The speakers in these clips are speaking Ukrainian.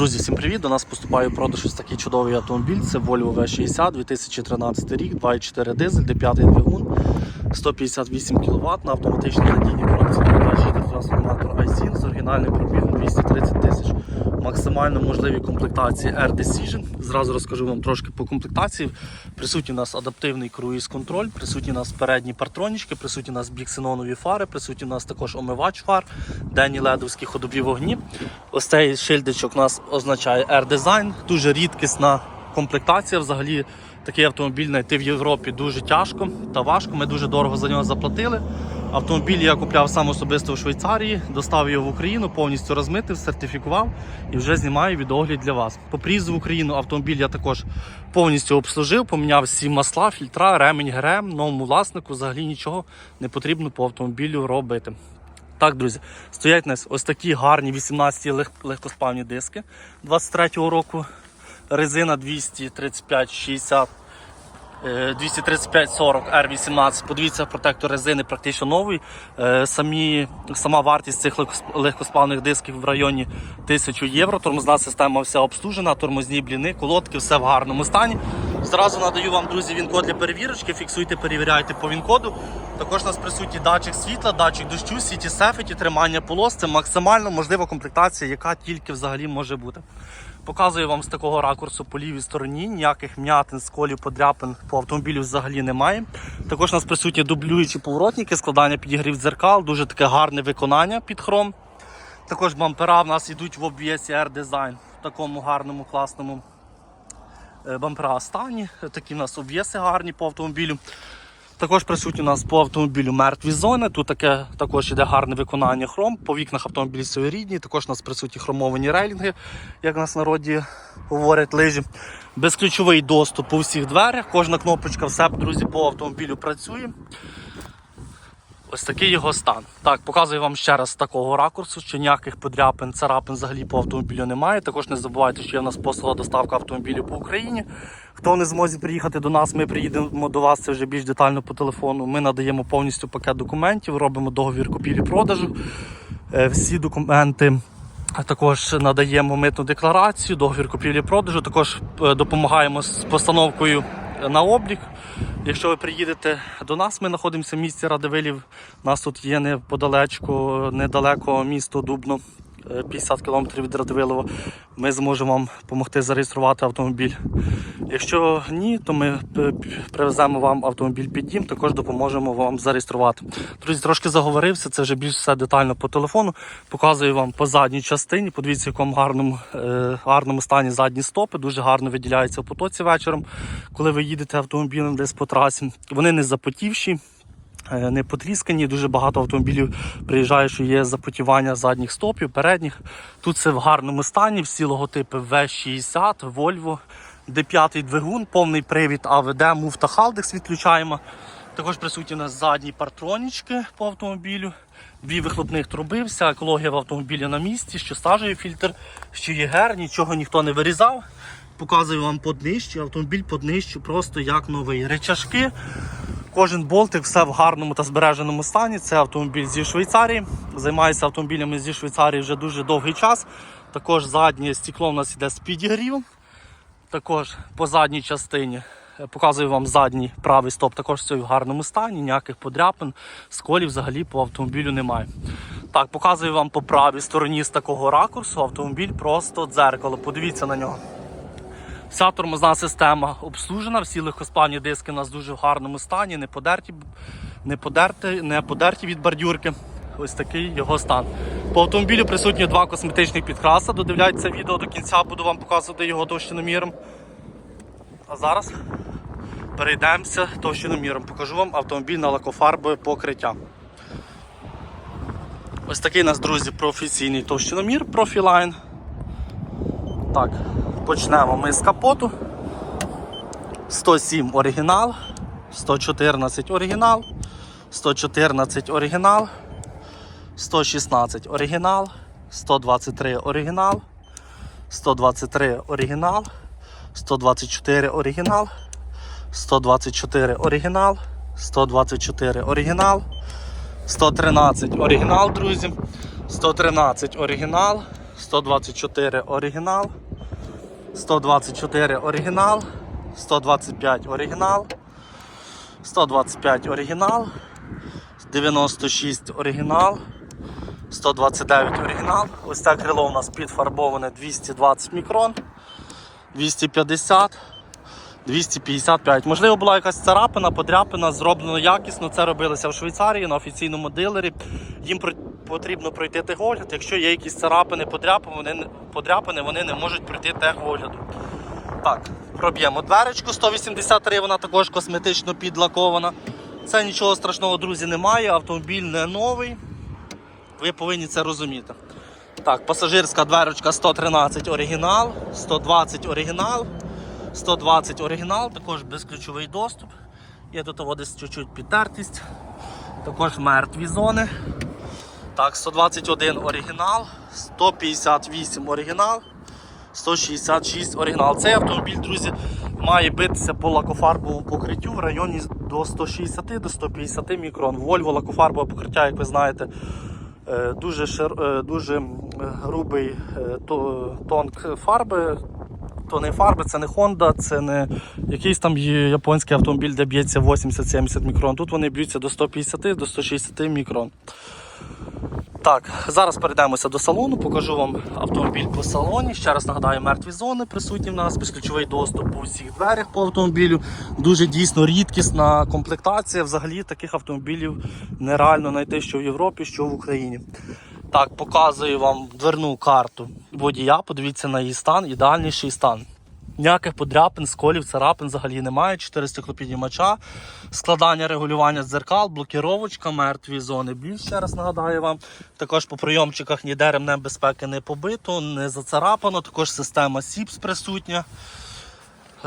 Друзі, всім привіт! До нас поступає у продаж ось такий чудовий автомобіль. Це Volvo V60 2013 рік, 2.4 дизель, де 5 двигун, 158 кВт на автоматичній передачі та трансформатор i7 з оригінальним пробігом 230 тисяч. Максимально можливі комплектації Air Decision. Зразу розкажу вам трошки по комплектації. Присутній у нас адаптивний круїз-контроль, присутні у нас передні партронічки, присутні у нас біксенонові фари, присутні у нас також омивач фар, денні ледовські ходові вогні. Ось цей шильдичок у нас означає Air Design. Дуже рідкісна комплектація. Взагалі такий автомобіль знайти в Європі дуже тяжко та важко. Ми дуже дорого за нього заплатили. Автомобіль я купляв сам особисто в Швейцарії, достав його в Україну, повністю розмитив, сертифікував і вже знімаю відогляд для вас. По приїзду в Україну автомобіль я також повністю обслужив, поміняв всі масла, фільтра, ремень ГРМ, новому власнику взагалі нічого не потрібно по автомобілю робити. Так, друзі, стоять у нас ось такі гарні 18 лег- легкоспавні диски 23-го року. Резина 235 60 е, 235-40 R18. Подивіться, протектор резини практично новий. Е, Самі, сама вартість цих легкоспавних дисків в районі 1000 євро. Тормозна система вся обслужена, тормозні бліни, колодки, все в гарному стані. Зразу надаю вам, друзі, він-код для перевірочки. Фіксуйте, перевіряйте по він-коду. Також у нас присутній датчик світла, датчик дощу, сіті сефеті, тримання полос. Це максимально можлива комплектація, яка тільки взагалі може бути. Показую вам з такого ракурсу по лівій стороні. Ніяких м'ятин, сколів, подряпин по автомобілю взагалі немає. Також у нас присутні дублюючі поворотники, складання підігрів дзеркал, дуже таке гарне виконання під хром. Також бампера в нас йдуть в обвісі Air Design в такому гарному, класному е, бампера стані. Такі в нас обвіси гарні по автомобілю. Також присутні у нас по автомобілю мертві зони. Тут таке також іде гарне виконання хром. По вікнах автомобілі своєрідні. Також у нас присутні хромовані рейлінги, як у нас в народі говорять лижі. Безключовий доступ у всіх дверях. Кожна кнопочка, все, друзі, по автомобілю працює. Ось такий його стан. Так, показую вам ще раз такого ракурсу, що ніяких подряпин, царапин взагалі по автомобілю немає. Також не забувайте, що є в нас послуга доставка автомобілів по Україні. Хто не зможе приїхати до нас, ми приїдемо до вас це вже більш детально по телефону. Ми надаємо повністю пакет документів, робимо договір купівлі-продажу. Е, Всі документи. Також надаємо митну декларацію, договір купівлі-продажу. Також е, допомагаємо з постановкою на облік. Якщо ви приїдете до нас, ми знаходимося в місті Радивилів. У нас тут є неподалечку, недалеко місто Дубно, 50 км від Радивилова. Ми зможемо вам допомогти зареєструвати автомобіль. Якщо ні, то ми е, привеземо вам автомобіль під дім, також допоможемо вам зареєструвати. Друзі, трошки заговорився, це вже більш все детально по телефону. Показую вам по задній частині. Подивіться, в якому гарному, е, гарному стані задні стопи. Дуже гарно виділяються в потоці вечором, коли ви їдете автомобілем десь по трасі. Вони не запотівші. Е, Не потріскані, дуже багато автомобілів приїжджає, що є запотівання задніх стопів, передніх. Тут все в гарному стані, всі логотипи V60, Volvo, D5 двигун, повний привід АВД, муфта Халдекс відключаємо. Також присутні у нас задні партронічки по автомобілю, дві вихлопних труби, вся екологія в автомобілі на місці, що стажує фільтр, що є гер, нічого ніхто не вирізав. Показую вам по днищу, автомобіль по днищу просто як новий. Речашки, Кожен болтик, все в гарному та збереженому стані. Це автомобіль зі Швейцарії. Займаюся автомобілями зі Швейцарії вже дуже довгий час. Також заднє стекло у нас іде з підігрівом. Також по задній частині е, показую вам задній правий стоп, також все в гарному стані, ніяких подряпин, сколів взагалі по автомобілю немає. Так, показую вам по правій стороні з такого ракурсу автомобіль просто дзеркало. Подивіться на нього. Вся тормозна система обслужена, всі легкоспальні диски у нас дуже в гарному стані, не подерті, не подерті, не подерті від бордюрки. Ось такий його стан. По автомобілю присутні два косметичних підкраса. Додивляйтеся відео до кінця, буду вам показувати його товщиноміром. А зараз перейдемося товщиноміром. Покажу вам автомобіль на лакофарбове покриття. Ось такий у нас, друзі, професійний товщиномір Profiline. Так, почнемо ми з капоту. 107 оригінал, 114 оригінал, 114 оригінал, 116 оригінал, 123 оригінал, 123 оригінал, 124 оригінал, 124 оригінал, 124 оригінал, 113 оригінал, друзі, 113 оригінал, 124 оригінал, 124 оригінал, 125 оригінал, 125 оригінал, 96 оригінал, 129 оригінал. Ось це крило у нас підфарбоване 220 мікрон, 250, 255. Можливо, була якась царапина, подряпина, зроблено якісно. Це робилося в Швейцарії на офіційному дилері. Їм потрібно пройти техогляд. Якщо є якісь царапини, подряпини, вони, подряпини, вони не можуть пройти техогляду. Так, проб'ємо дверечку 183, вона також косметично підлакована. Це нічого страшного, друзі, немає. Автомобіль не новий. Ви повинні це розуміти. Так, пасажирська дверочка 113 оригінал, 120 оригінал, 120 оригінал, також безключовий доступ. Є тут о, десь чуть-чуть підтертість. Також мертві зони. Так, 121 оригінал, 158 оригінал, 166 оригінал. Цей автомобіль, друзі, має битися по лакофарбовому покриттю в районі до 160 до 150 мікрон. Volvo лакофарбове покриття, як ви знаєте, е, дуже, шир, е, дуже грубий е, то- тон фарби. То не фарби, це не Honda, це не якийсь там японський автомобіль, де б'ється 80-70 мікрон. Тут вони б'ються до 150 до 160 мікрон. Так, зараз перейдемося до салону, покажу вам автомобіль по салоні. Ще раз нагадаю, мертві зони присутні в нас, безключовий доступ по всіх дверях по автомобілю. Дуже дійсно рідкісна комплектація. Взагалі таких автомобілів нереально знайти що в Європі, що в Україні. Так, показую вам дверну карту водія. Подивіться на її стан, ідеальніший стан. Ніяких подряпин, сколів, царапин взагалі немає. 4 стеклопідіймача, складання регулювання дзеркал, блокіровочка, мертві зони. Більш ще раз нагадаю вам. Також по прийомчиках ніде ремнем безпеки не побито, не зацарапано. Також система SIPS присутня.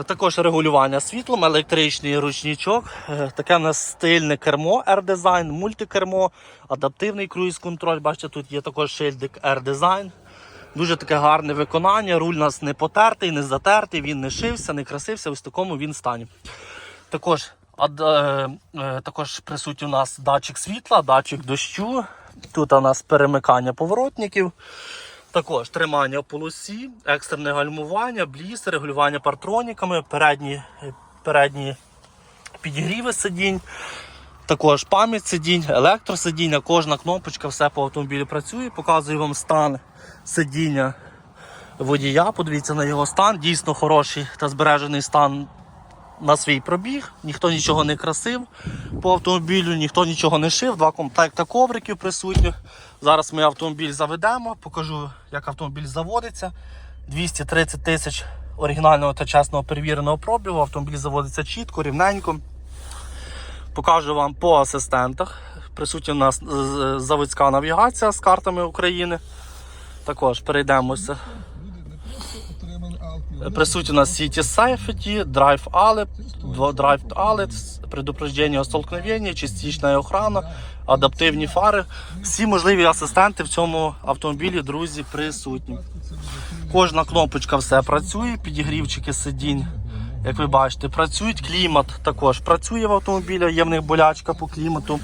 Також регулювання світлом, електричний ручничок. Е, Таке в нас стильне кермо R-Design, мультикермо, адаптивний круїз-контроль. Бачите, тут є також шильдик R-Design. Дуже таке гарне виконання. Руль нас не потертий, не затертий, він не шився, не красився. Ось такому він стані. Також, ад, е, е, також присутній у нас датчик світла, датчик дощу. Тут у нас перемикання поворотників. Також тримання полосі, екстрене гальмування, бліс, регулювання партроніками, передні, передні підігріви сидінь. Також пам'ять сидінь, електросидіння, кожна кнопочка, все по автомобілі працює. Показую вам стан сидіння водія. Подивіться на його стан. Дійсно хороший та збережений стан на свій пробіг. Ніхто нічого не красив по автомобілю, ніхто нічого не шив. Два комплекта ковриків присутні. Зараз ми автомобіль заведемо, покажу, як автомобіль заводиться. 230 тисяч оригінального та чесного перевіреного пробігу. Автомобіль заводиться чітко, рівненько. Покажу вам по асистентах. Присутня у нас е, заводська навігація з картами України. Також перейдемося. Присутні у нас City Safety, Drive Alert, Drive Alert, предупреждення о столкновенні, частична охрана, адаптивні фари. Всі можливі асистенти в цьому автомобілі, друзі, присутні. Кожна кнопочка все працює, підігрівчики сидінь, як ви бачите, працюють. Клімат також працює в автомобілі, є в них болячка по клімату.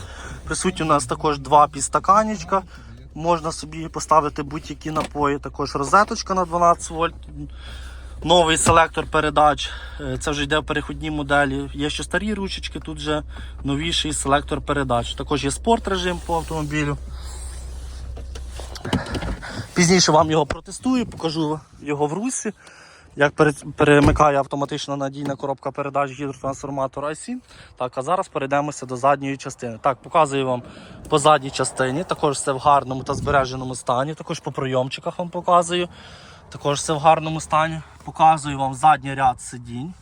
Присутні у нас також два підстаканечка. Можна собі поставити будь-які напої. Також розеточка на 12 вольт. Новий селектор передач. Е, Це вже йде в переходній моделі. Є ще старі ручечки, тут вже новіший селектор передач. Також є спорт режим по автомобілю. Пізніше вам його протестую, покажу його в русі. Як перемикає автоматична надійна коробка передач гідротрансформатор IC. Так, а зараз перейдемося до задньої частини. Так, показую вам по задній частині. Також все в гарному та збереженому стані. Також по прийомчиках вам показую. Також все в гарному стані. Показую вам задній ряд сидінь.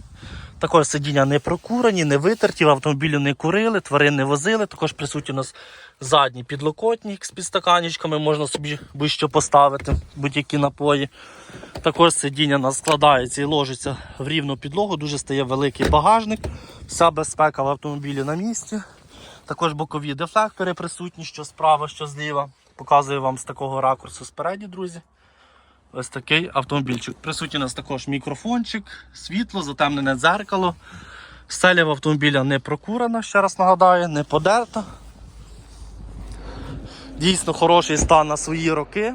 Також сидіння не прокурені, не витерті, в автомобілі не курили, тварин не возили. Також присутній у нас задній підлокотник з підстаканічками, можна собі будь-що поставити, будь-які напої. Також сидіння у нас складається і ложиться в рівну підлогу, дуже стає великий багажник. Вся безпека в автомобілі на місці. Також бокові дефлектори присутні, що справа, що зліва. Показую вам з такого ракурсу спереді, друзі. Ось такий автомобільчик. Присутній у нас також мікрофончик, світло, затемнене дзеркало. Стеля в автомобіля не прокурена, ще раз нагадаю, не подерта. Дійсно хороший стан на свої роки.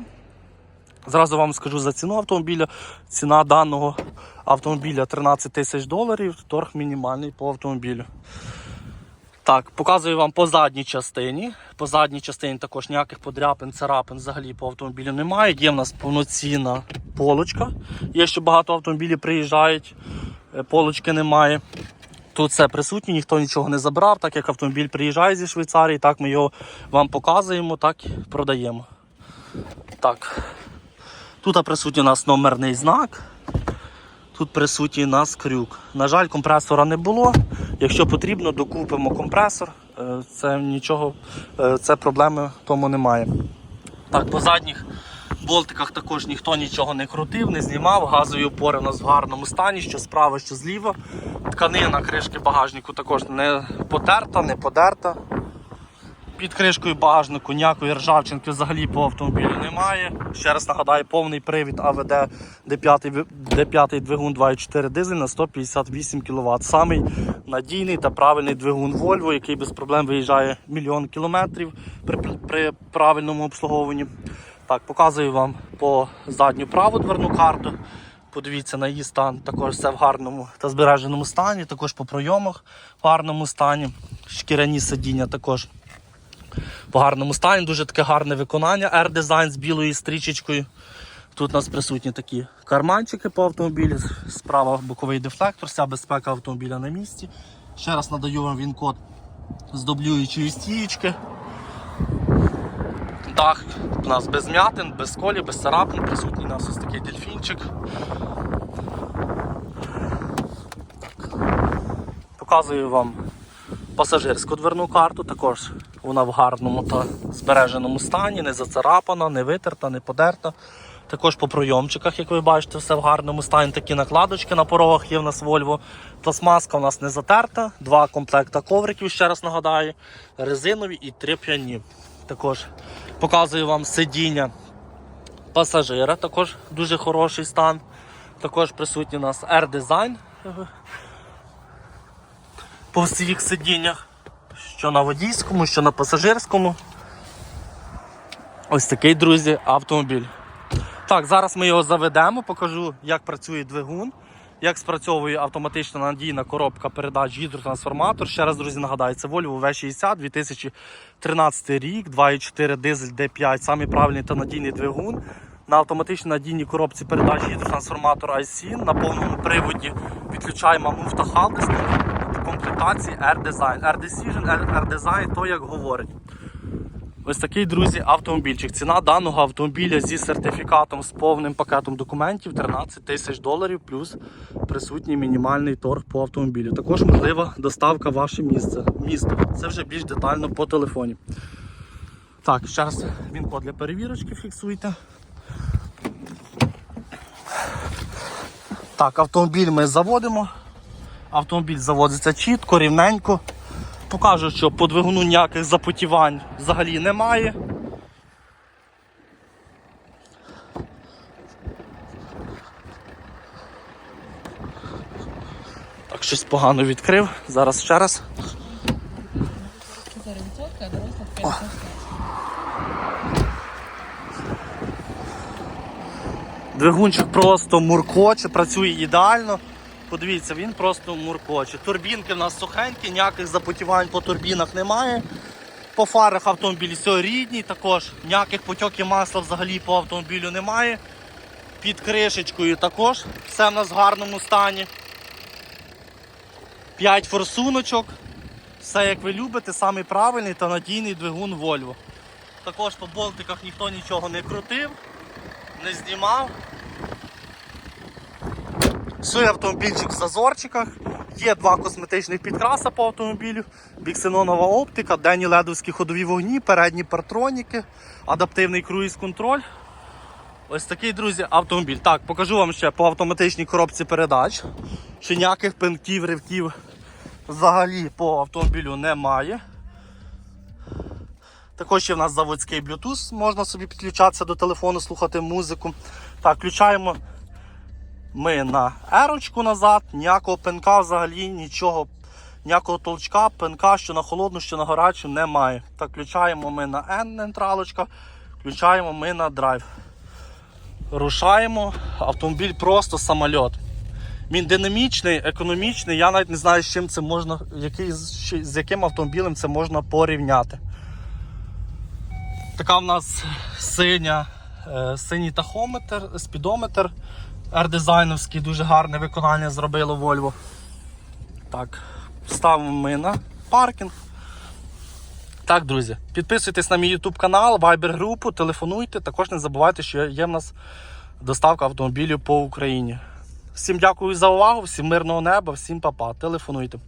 Зразу вам скажу за ціну автомобіля. Ціна даного автомобіля 13 тисяч доларів, торг мінімальний по автомобілю. Так, показую вам по задній частині. По задній частині також ніяких подряпин, царапин взагалі по автомобілю немає. Є в нас повноцінна полочка. Є ще багато автомобілів приїжджають, е, полочки немає. Тут все присутнє, ніхто нічого не забрав, так як автомобіль приїжджає зі Швейцарії, так ми його вам показуємо, так і продаємо. Так. Тут присутній у нас номерний знак. Тут присутній нас крюк. На жаль, компресора не було. Якщо потрібно, докупимо компресор. Е, Це нічого, е, це проблеми тому немає. Так, по задніх болтиках також ніхто нічого не крутив, не знімав. Газові опори у нас в гарному стані, що справа, що зліва. Тканина кришки багажнику також не потерта, не подерта. Під кришкою багажнику ніякої ржавчинки взагалі по автомобілю немає. Ще раз нагадаю, повний привід АВД D5, D5 двигун 2.4 дизель на 158 кВт. Самий надійний та правильний двигун Volvo, який без проблем виїжджає мільйон кілометрів при, при правильному обслуговуванні. Так, показую вам по задню праву дверну карту. Подивіться на її стан, також все в гарному та збереженому стані, також по пройомах в гарному стані. Шкіряні сидіння також в гарному стані, дуже таке гарне виконання. R-дизайн з білою стрічечкою. Тут у нас присутні такі карманчики по автомобілі. Справа боковий дефлектор, вся безпека автомобіля на місці. Ще раз надаю вам він-код з дублюючої стієчки. Дах у нас без м'ятин, без колі, без царапин. Присутній у нас ось такий дельфінчик. Показую вам пасажирську дверну карту. Також вона в гарному та збереженому стані, не зацарапана, не витерта, не подерта. Також по пройомчиках, як ви бачите, все в гарному стані. Такі накладочки на порогах є в нас Volvo. Пластмаска у нас не затерта, два комплекта ковриків, ще раз нагадаю, резинові і три п'яні. Також показую вам сидіння пасажира, також дуже хороший стан. Також присутній у нас R-дизайн по всіх сидіннях, що на водійському, що на пасажирському. Ось такий, друзі, автомобіль. Так, зараз ми його заведемо, покажу, як працює двигун, як спрацьовує автоматична надійна коробка передач гідротрансформатор. Ще раз, друзі, нагадаю, це Volvo V60 2013 рік, 2.4 дизель D5, самий правильний та надійний двигун. На автоматичній надійній коробці передач гідротрансформатор IC на повному приводі відключаємо муфта Халдес комплектації R-Design. R-Decision, R-Design, то як говорить. Ось такий, друзі, автомобільчик. Ціна даного автомобіля зі сертифікатом з повним пакетом документів 13 тисяч доларів, плюс присутній мінімальний торг по автомобілю. Також можлива доставка в ваше місце. місто. Це вже більш детально по телефоні. Так, ще раз він код для перевірочки фіксуйте. Так, автомобіль ми заводимо. Автомобіль заводиться чітко, рівненько. Покажу, що по двигуну ніяких запотівань взагалі немає. Так, щось погано відкрив. Зараз ще раз. Заренцовка, доросла 55. Двигунчик просто муркоче, працює ідеально. Подивіться, він просто муркоче. Турбінки в нас сухенькі, ніяких запотівань по турбінах немає. По фарах автомобіль все рідній, також ніяких потьоків масла взагалі по автомобілю немає. Під кришечкою також все в нас в гарному стані. 5 форсуночок. Все як ви любите, самий правильний та надійний двигун Volvo. Також по болтиках ніхто нічого не крутив, не знімав. Все автомобільчик в зазорчиках. Є два косметичних підкраса по автомобілю, біксенонова оптика, денні ледовські ходові вогні, передні партроніки, адаптивний круїз-контроль. Ось такий, друзі, автомобіль. Так, покажу вам ще по автоматичній коробці передач. Що ніяких пинків, ривків взагалі по автомобілю немає. Також є в нас заводський Bluetooth, можна собі підключатися до телефону, слухати музику. Так, включаємо ми на ерочку назад, ніякого пинка взагалі, нічого, ніякого толчка, пинка, що на холодну, що на гарячу немає. Так, включаємо ми на N нейтралочка, включаємо ми на драйв. Рушаємо. Автомобіль просто самольот. Він динамічний, економічний. Я навіть не знаю, з чим це можна, який, з яким автомобілем це можна порівняти. Така в нас синя, е, синій тахометр, спідометр R-дизайновський, дуже гарне виконання зробило Volvo. Так, ставимо ми на паркінг. Так, друзі, підписуйтесь на мій YouTube канал, Viber групу, телефонуйте. Також не забувайте, що є в нас доставка автомобілів по Україні. Всім дякую за увагу, всім мирного неба, всім па-па. Телефонуйте.